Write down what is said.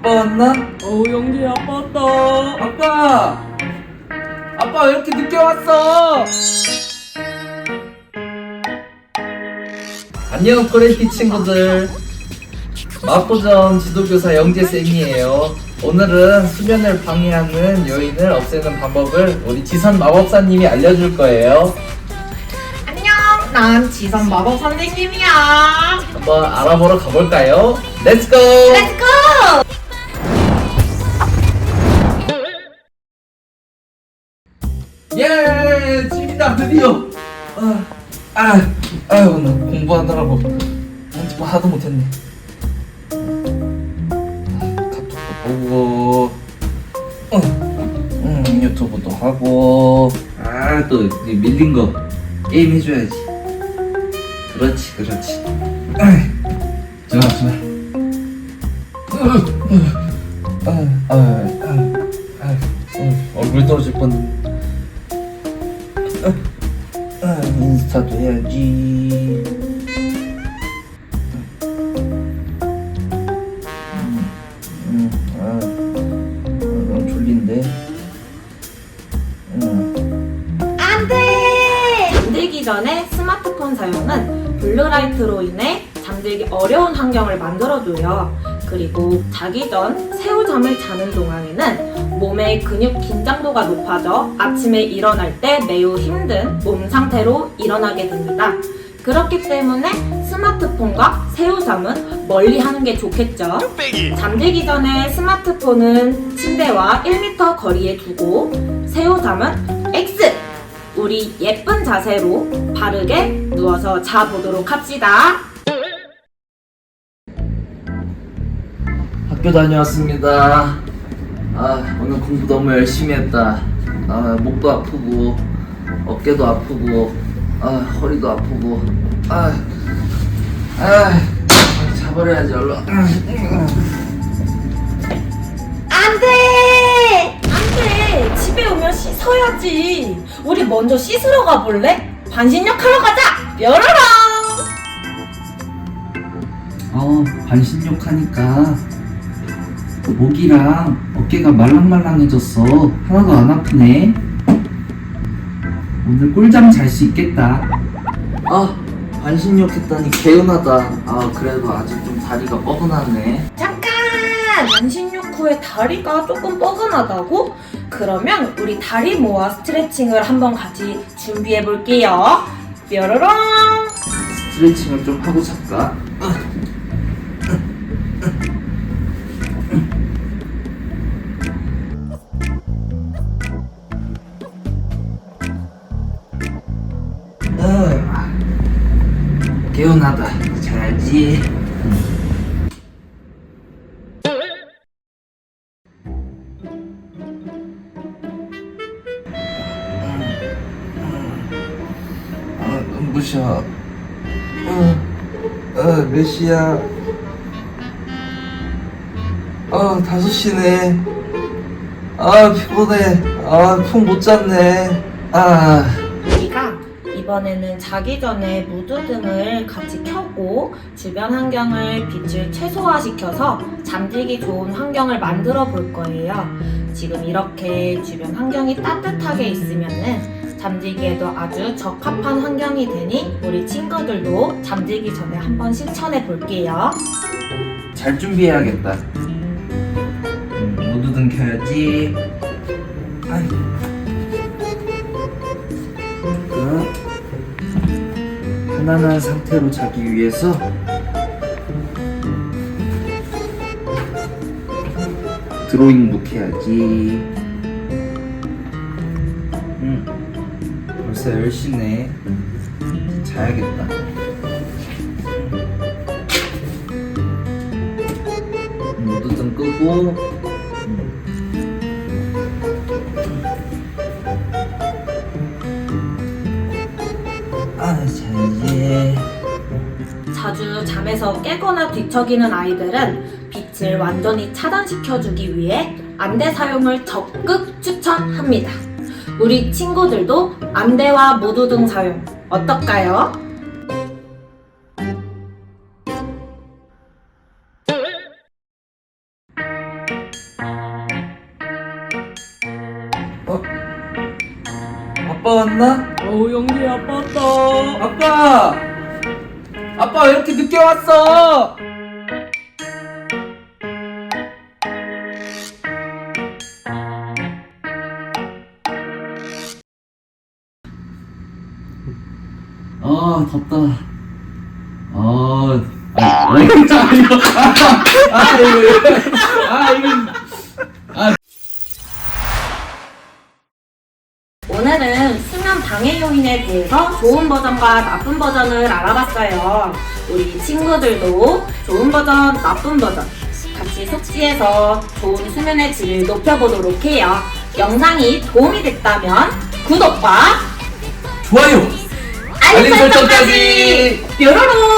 아빠 왔나? 어 영지 아빠 왔다 아빠! 아빠 왜 이렇게 늦게 왔어? 안녕 코레티 친구들 마포점 지도교사 영재쌤이에요 오늘은 수면을 방해하는 요인을 없애는 방법을 우리 지선 마법사님이 알려줄 거예요 안녕 난 지선 마법 선생님이야 한번 알아보러 가볼까요? 렛츠고! 렛츠고 예! 집이다 드디어! 아, 아, 아유 나 공부하느라고 공부 하나도 못했네 카톡도 보고 어, 음, 유튜브도 하고 아 또 밀린 거 게임 해줘야지 그렇지 그렇지 좋아 좋아 아, 아, 아, 아, 음, 얼굴 떨어질 뻔 아, 인스타도 해야지. 아. 음, 안 돼! 잠들기 전에 스마트폰 사용은 블루라이트로 인해 잠들기 어려운 환경을 만들어줘요 그리고 자기 전 새우잠을 자는 동안에는 몸의 근육 긴장도가 높아져 아침에 일어날 때 매우 힘든 몸 상태로 일어나게 됩니다 그렇기 때문에 스마트폰과 새우잠은 멀리 하는 게 좋겠죠 잠들기 전에 스마트폰은 침대와 1m 거리에 두고 새우잠은 X! 우리 예쁜 자세로 바르게 누워서 자보도록 합시다. 학교 다녀왔습니다. 아, 오늘 공부 너무 열심히 했다. 아, 목도 아프고, 어깨도 아프고, 아, 허리도 아프고, 아, 아, 자버려야지, 얼른. 안 돼! 안 돼! 집에 오면 씻어야지. 우리 먼저 씻으러 가볼래? 반신욕 하러 가자! 뾰로롱! 어, 반신욕 하니까 목이랑 어깨가 말랑말랑해졌어. 하나도 안 아프네. 오늘 꿀잠 잘 수 있겠다. 아, 반신욕 했다니 개운하다. 아, 그래도 아직 좀 다리가 뻐근하네. 잠깐! 반신욕 후에 다리가 조금 뻐근하다고? 그러면 우리 다리 모아 스트레칭을 한번 같이 준비해 볼게요. 뾰로롱! 스트레칭을 좀 하고 잘까? 어, 개운하다. 잘지. 아, 눈부셔. 어, 어, 몇 시야? 어, 다섯 시네. 아, 피곤해. 아, 푹 못 잤네. 아, 이번에는 자기 전에 무드 등을 같이 켜고 주변 환경을 빛을 최소화시켜서 잠들기 좋은 환경을 만들어 볼 거예요. 지금 이렇게 주변 환경이 따뜻하게 있으면은 잠들기에도 아주 적합한 환경이 되니 우리 친구들도 잠들기 전에 한번 실천해 볼게요. 잘 준비해야겠다. 음, 모두 등 켜야지. 아이. 그 편안한 상태로 자기 위해서 드로잉북 해야지. 음, 벌써 10시네. 자야겠다. 모두등 끄고 이유로 잠에서 깨거나 뒤척이는 아이들은 빛을 완전히 차단시켜주기 위해 안대 사용을 적극 추천합니다. 우리 친구들도 안대와 무두등 사용 어떨까요? 어? 아빠 왔나? 어우 영규야 아빠 왔다 아빠! 아빠 왜 이렇게 늦게 왔어? 아 덥다. 아, 아, 아 이거 아 이거 아 이거 아 이거 오늘은 방해 요인에 대해서 좋은 버전과 나쁜 버전을 알아봤어요. 우리 친구들도 좋은 버전, 나쁜 버전 같이 숙지해서 좋은 수면의 질을 높여보도록 해요. 영상이 도움이 됐다면 구독과 좋아요. 알림 설정까지. 뾰로롱.